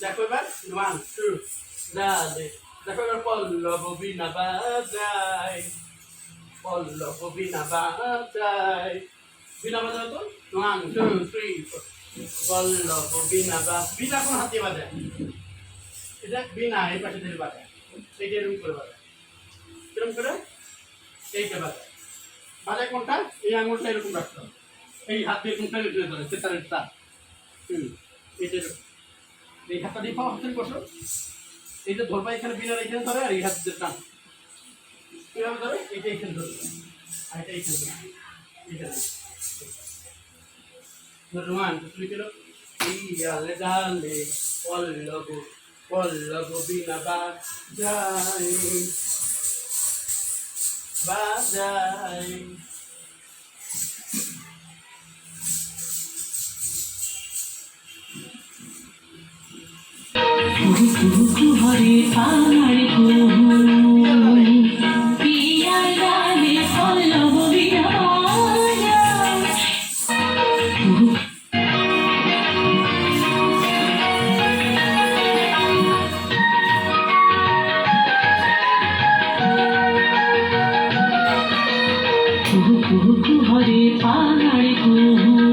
দেখো এবার one two Radhe দেখো এবার পল্লব বিনা বাজায় পল্লব বিনা বাজায় বিনা বাজায় তো ওয়ান টু থ্রি পল্লব বিনা বা বিনা কোন হাতে বাজায় এটা বিনা এই পাশে ধরে বাজায় এইটা এরকম করে বাজায় কীরকম করে এইটা বাজায় বাজায় কোনটা এই আঙুলটা এরকম রাখতে হবে এই হাত দিয়ে কোনটা এরকম ধরে সেতারের এইটা এরকম। এই হাতটা দিয়ে পাওয়া হাতের বসো এই যে ধরবা এখানে বিনার এখানে ধরে আর এই হাত দিয়ে টান কীভাবে ধরে এইটা এখানে ধরবে আর এটা এখানে ধরবে এইখানে রোমান তুমি কেন ইয়ালে ডালে পল্লব পল্লব বিনা বাজাই বাজাই কুহরে পাহাড় কুহু কুহু কুহরে পাহাড় কুহু